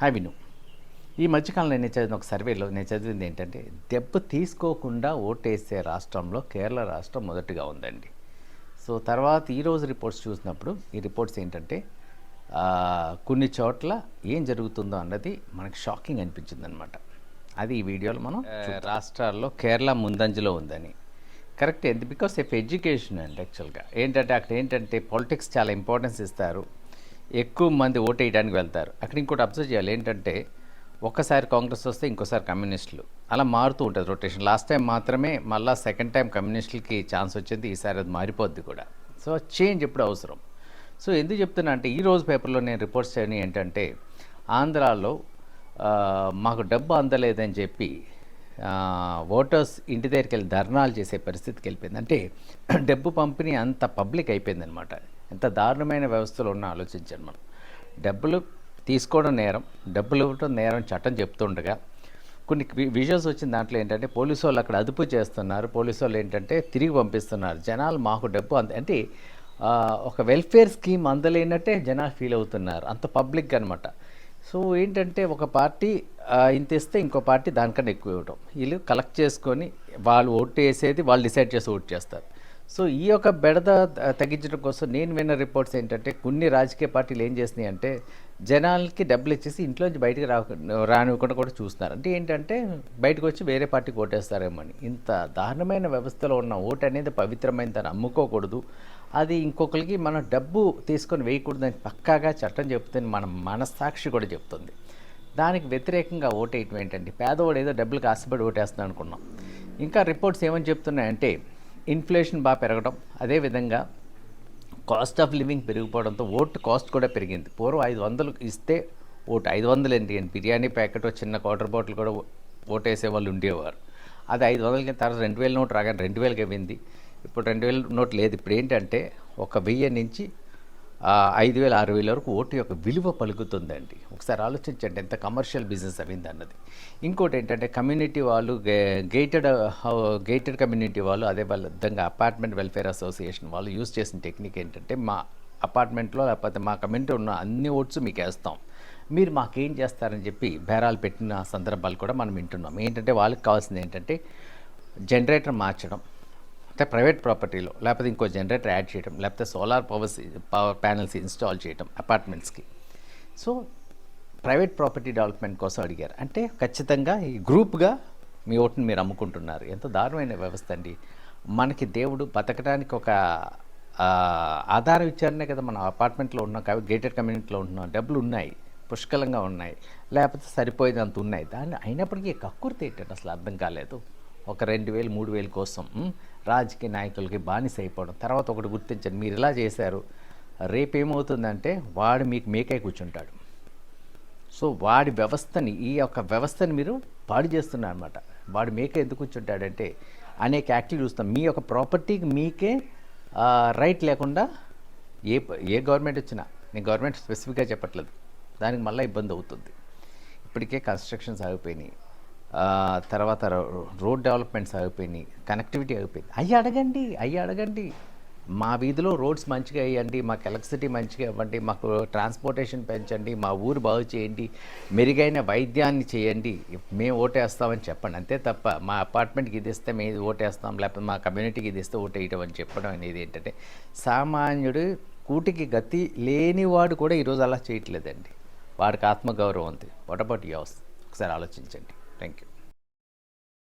Hi విను. ఈ మధ్యకాలంలో నేను చదివిన ఒక సర్వేలో నేను చదివింది ఏంటంటే దెబ్బ తీసుకోకుండా ఓటేసే రాష్ట్రంలో కేరళ రాష్ట్రం మొదటిగా ఉందండి. సో తర్వాత ఈరోజు రిపోర్ట్స్ చూసినప్పుడు ఈ రిపోర్ట్స్ ఏంటంటే కొన్ని చోట్ల ఏం జరుగుతుందో అన్నది మనకి షాకింగ్ అనిపించింది అనమాట అది ఈ వీడియోలో మనం రాష్ట్రాల్లో కేరళ ముందంజలో ఉందని. కరెక్ట్ బికాస్ ఆఫ్ ఎడ్యుకేషన్ అండి యాక్చువల్గా. ఏంటంటే అక్కడ ఏంటంటే పాలిటిక్స్ చాలా ఇంపార్టెన్స్ ఇస్తారు. ఎక్కువ మంది ఓట్ వేయడానికి వెళ్తారు. అక్కడ ఇంకోటి అబ్జర్వ్ చేయాలి. ఏంటంటే ఒక్కసారి కాంగ్రెస్ వస్తే ఇంకోసారి కమ్యూనిస్టులు. అలా మారుతూ ఉంటుంది రొటేషన్ లాస్ట్ టైం మాత్రమే మళ్ళీ సెకండ్ టైం కమ్యూనిస్టులకి ఛాన్స్ వచ్చింది. ఈసారి అది మారిపోద్ది కూడా. సో చేంజ్ ఎప్పుడు అవసరం? సో ఎందుకు చెప్తున్నా అంటే ఈ రోజు పేపర్లో నేను రిపోర్ట్స్ చేయని ఏంటంటే ఆంధ్రాలో మాకు డబ్బు అందలేదని చెప్పి ఓటర్స్ ఇంటి దగ్గరికి వెళ్ళి ధర్నాలు చేసే పరిస్థితికి వెళ్ళిపోయింది. అంటే డబ్బు పంపిణీ అంత పబ్లిక్ అయిపోయింది అనమాట ఎంత దారుణమైన వ్యవస్థలో ఉన్న ఆలోచించండి మనం డబ్బులు తీసుకోవడం నేరం డబ్బులు ఇవ్వడం నేరం చట్టం చెప్తుండగా కొన్ని విజువల్స్ వచ్చిన దాంట్లో ఏంటంటే పోలీసు వాళ్ళు అక్కడ అదుపు చేస్తున్నారు. పోలీసు వాళ్ళు ఏంటంటే తిరిగి పంపిస్తున్నారు. జనాలు మాకు డబ్బు అంద అంటే ఒక వెల్ఫేర్ స్కీమ్ అందలేనట్టే జనాలు ఫీల్ అవుతున్నారు. అంత పబ్లిక్ అనమాట సో ఏంటంటే ఒక పార్టీ ఇంత ఇస్తే ఇంకో పార్టీ దానికన్నా ఎక్కువ ఇవ్వడం వీళ్ళు కలెక్ట్ చేసుకొని వాళ్ళు ఓటు వేసేది వాళ్ళు డిసైడ్ చేసి ఓటు చేస్తారు. సో ఈ యొక్క బెడద త- తగ్గించడం కోసం నేను విన్న రిపోర్ట్స్ ఏంటంటే కొన్ని రాజకీయ పార్టీలు ఏం చేస్తున్నాయి అంటే జనాలకి డబ్బులు ఇచ్చేసి ఇంట్లోంచి బయటికి రా రానివ్వకుండా కూడా చూస్తున్నారు. అంటే ఏంటంటే బయటకు వచ్చి వేరే పార్టీకి ఓటేస్తారేమో అని. ఇంత దారుణమైన వ్యవస్థలో ఉన్న ఓటు అనేది పవిత్రమైన దాన్ని అమ్ముకోకూడదు. అది ఇంకొకరికి మనం డబ్బు తీసుకొని వేయకూడదని పక్కాగా చట్టం చెప్తుంది మన మనస్సాక్షి కూడా చెప్తుంది. దానికి వ్యతిరేకంగా ఓటేయటం ఏంటంటే పేదవాడు ఏదో డబ్బులకు ఆశపడి ఓటేస్తున్నాడు అనుకున్నాం. ఇంకా రిపోర్ట్స్ ఏమని చెప్తున్నాయంటే ఇన్ఫ్లేషన్ బాగా పెరగడం. అదేవిధంగా కాస్ట్ ఆఫ్ లివింగ్ పెరిగిపోవడంతో ఓటు కాస్ట్ కూడా పెరిగింది. పూర్వం ఐదు వందలు ఇస్తే ఓటు ఐదు వందలు ఏంటి? బిర్యానీ ప్యాకెట్ చిన్న క్వార్టర్ బాటిల్ కూడా ఓటేసే వాళ్ళు ఉండేవారు. అది ఐదు వందలకి తర్వాత రెండు వేల నోటు రాగానే రెండు వేలకి అయింది. ఇప్పుడు రెండు వేల నోట్ లేదు. ఇప్పుడు ఏంటంటే ఒక వెయ్యి నుంచి ఐదు వేల ఆరు వేల వరకు ఓటు యొక్క విలువ పలుకుతుందండి. ఒకసారి ఆలోచించండి ఎంత కమర్షియల్ బిజినెస్ అయింది అన్నది ఇంకోటి ఏంటంటే కమ్యూనిటీ వాళ్ళు గేటెడ్ గేటెడ్ కమ్యూనిటీ వాళ్ళు అదే వాళ్ళ విధంగా అపార్ట్మెంట్ వెల్ఫేర్ అసోసియేషన్ వాళ్ళు యూజ్ చేసిన టెక్నిక్ ఏంటంటే మా అపార్ట్మెంట్లో లేకపోతే మా కమ్యూనిటీ ఉన్న అన్ని ఓట్స్ మీకు వేస్తాం మీరు మాకేం చేస్తారని చెప్పి బేరాలు పెట్టిన సందర్భాలు కూడా మనం వింటున్నాం. ఏంటంటే వాళ్ళకి కావాల్సింది ఏంటంటే జనరేటర్ మార్చడం. లేకపోతే ప్రైవేట్ ప్రాపర్టీలో లేకపోతే ఇంకో జనరేటర్ యాడ్ చేయడం లేకపోతే solar powers power panels install చేయడం అపార్ట్మెంట్స్కి. సో ప్రైవేట్ ప్రాపర్టీ డెవలప్మెంట్ కోసం అడిగారు. అంటే ఖచ్చితంగా ఈ గ్రూప్గా మీ ఓటుని మీరు అమ్ముకుంటున్నారు. ఎంత దారుణమైన వ్యవస్థ అండి. మనకి దేవుడు బతకడానికి ఒక ఆధారం ఇచ్చారనే కదా మన అపార్ట్మెంట్లో ఉన్నాం కాబట్టి గేటెడ్ కమ్యూనిటీలో ఉంటున్నాం. డబ్బులు ఉన్నాయి పుష్కలంగా ఉన్నాయి లేకపోతే సరిపోయేదంత ఉన్నాయి. దాన్ని అయినప్పటికీ కక్కుర్తి ఏంటంటే అసలు అర్థం కాలేదు. ఒక రెండు వేలు మూడు వేలు కోసం రాజకీయ నాయకులకి బానిస అయిపోవడం. తర్వాత ఒకటి గుర్తించండి మీరు ఇలా చేశారు. రేపేమవుతుందంటే వాడు మీకు మేకై కూర్చుంటాడు. సో వాడి వ్యవస్థని ఈ యొక్క వ్యవస్థని మీరు పాడు చేస్తున్నారు అనమాట వాడు మేక ఎందుకు కూర్చుంటాడంటే అనేక యాక్ట్లు చూస్తాం. మీ యొక్క ప్రాపర్టీకి మీకే రైట్ లేకుండా ఏ ఏ గవర్నమెంట్ వచ్చినా నేను గవర్నమెంట్ స్పెసిఫిక్గా చెప్పట్లేదు. దానికి మళ్ళీ ఇబ్బంది అవుతుంది. ఇప్పటికే కన్స్ట్రక్షన్స్ ఆగిపోయినాయి. తర్వాత రో- రోడ్ డెవలప్మెంట్స్ ఆగిపోయినాయి కనెక్టివిటీ ఆగిపోయింది. అయ్యి అడగండి అయ్యి అడగండి. మా వీధిలో రోడ్స్ మంచిగా వేయండి మాకు ఎలక్ట్రిసిటీ మంచిగా ఇవ్వండి మాకు ట్రాన్స్పోర్టేషన్ పెంచండి మా ఊరు బాగు చేయండి మెరుగైన వైద్యాన్ని చేయండి మేము ఓటేస్తామని చెప్పండి. అంతే తప్ప మా అపార్ట్మెంట్కి ఇది ఇస్తే మేము ఓటేస్తాం లేకపోతే మా కమ్యూనిటీకి ఇది ఇస్తే ఓటేయటం అని చెప్పడం అనేది ఏంటంటే సామాన్యుడు కూటికి గతి లేనివాడు కూడా ఈరోజు అలా చేయట్లేదండి. వాడికి ఆత్మగౌరవం ఉంది. వాట్ అబౌట్ యోస్ ఒకసారి ఆలోచించండి. Thank you.